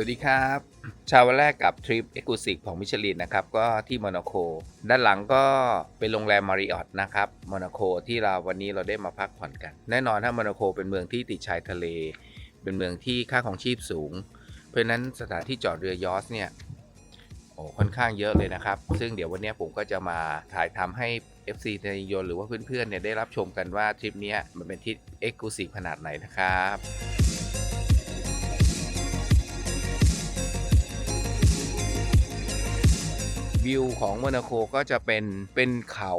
วัสดีครับ ชาววันแรกกับทริปเอ็กซ์คลูซีฟของมิชลินนะครับ ก็ที่โมนาโคด้านหลังก็เป็นโรงแรมมาริออตนะครับโมนาโคที่เราวันนี้เราได้มาพักผ่อนกัน แน่นอนถ้าโมนาโคเป็นเมืองที่ติดชายทะเล เป็นเมืองที่ค่าของชีพสูง เพราะนั้นสถานที่จอดเรือยอชเนี่ยโอ้ค่อนข้างเยอะเลยนะครับ ซึ่งเดี๋ยววันนี้ผมก็จะมาถ่ายทำให้ FC ในยนหรือว่าเพื่อนๆเนี่ยได้รับชมกันว่าทริปนี้มันเป็นทริปเอ็กซ์คลูซีฟขนาดไหนนะครับ วิวของโมนาโคก็จะเป็นเป็นเขา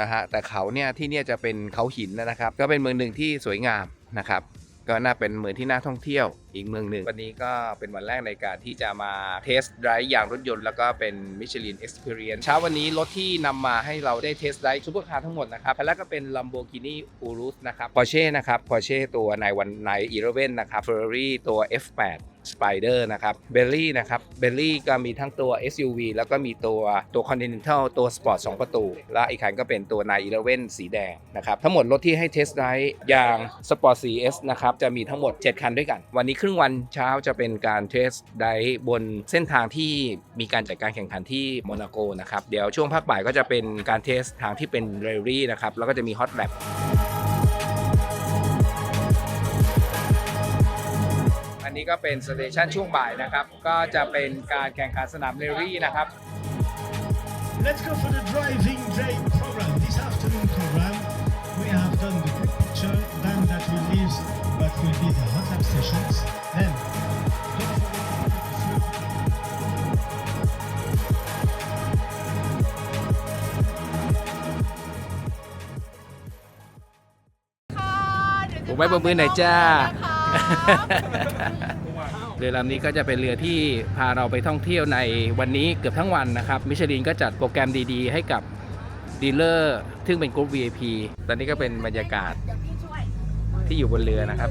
นะฮะแต่เขาเนี่ยที่เนี่ยจะเป็นเขาหินนะครับ ก็เป็นเมืองหนึ่งที่สวยงามนะครับก็น่าเป็นเมืองที่น่าท่องเที่ยวอีกเมืองหนึ่ง วันนี้ก็เป็นวันแรกในการที่จะมาเทสไดรฟ์ยางรถยนต์แล้วก็เป็นมิชลิน Experience เช้าวันนี้รถที่นำมาให้เราได้เทสไดรฟ์ซูเปอร์คาร์ทั้งหมดนะครับคันแรกก็เป็น Lamborghini Urus นะครับ Porsche นะครับ Porsche ตัวในวันใน11นะครับ Ferrari ตัว F8 Spider นะครับ b e l l y นะครับ b e l l y ก็มีทั้งตัว SUV แล้วก็มีตัวตัว Continental ตัว Sport 2 ประตู และอีกคันก็เป็นตัว 911 สีแดงนะครับ ทั้งหมดรถที่ให้เทสไดร์อย่าง Sport CS นะครับ จะมีทั้งหมด 7 คันด้วยกัน วันนี้ครึ่งวันเช้าจะเป็นการเทสไดร์บนเส้นทางที่มีการจัดการแข่งขันที่โมนาโกนะครับ เดี๋ยวช่วงภาคบ่ายก็จะเป็นการเทสทางที่เป็นเรลลี่นะครับแล้วก็จะมีฮอตแ a บ นนี้ก็เป็นสเตชันช่วงบ่ายนะครับ ก็จะเป็นการแข่งขันสนามเรลลี่นะครับ Let's go for the driving day program. This afternoon program, we have done the quick picture, then that will leave what will be the hot lap sessions. Then, don't forget the flow. ผมไว้บนมือหน่อยจ้า เรือลำนี้ก็จะเป็นเรือที่พาเราไปท่องเที่ยวในวันนี้เกือบทั้งวันนะครับ มิชลินก็จัดโปรแกรมดีๆ ให้กับดีลเลอร์ซึ่งเป็นกรุ๊ป VIP ตอนนี้ก็เป็นบรรยากาศที่อยู่บนเรือนะครับ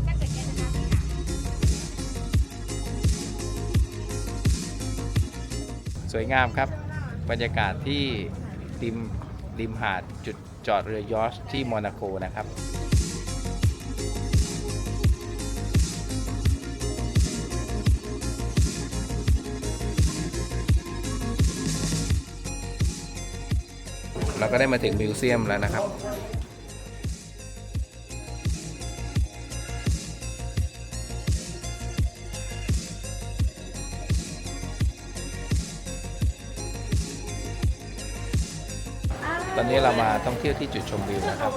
สวยงามครับ บรรยากาศที่ริมริมหาดจุดจอดเรือยอชท์ที่โมนาโกนะครับ เราก็ได้มาถึงมิวเซียมแล้วนะครับตอนนี้เรามาท่องเที่ยวที่จุดชมวิวนะครับ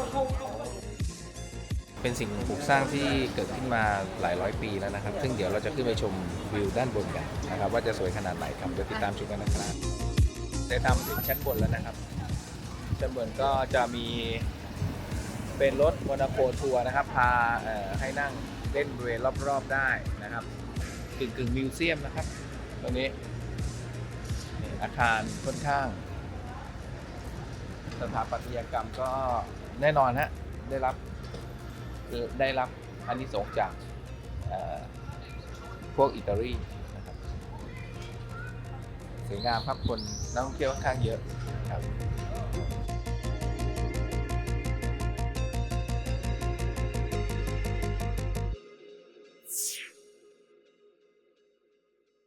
เป็นสิ่งปลูกสร้างที่เกิดขึ้นมาหลายร้อยปีแล้วนะครับ ซึ่งเดี๋ยวเราจะขึ้นไปชมวิวด้านบนกันนะครับ ว่าจะสวยขนาดไหนครับเดี๋ยวติดตามชมกันนะครับ ได้ทำถึงชั้นบนแล้วนะครับ ชั้นบนก็จะมีเป็นรถโมนาโคทัวร์นะครับ พาให้นั่งเล่นบริเวณรอบ ๆ ได้นะครับกึ่งกึ่งมิวเซียมนะครับ ตรงนี้ อาคารค่อนข้าง สถาปัตยกรรมก็แน่นอนฮะได้รับได้รับอันนี้สงจากพวกอิตาลี สวยงามครับคนนักท่องเที่ยวค่อนข้างเยอะครับ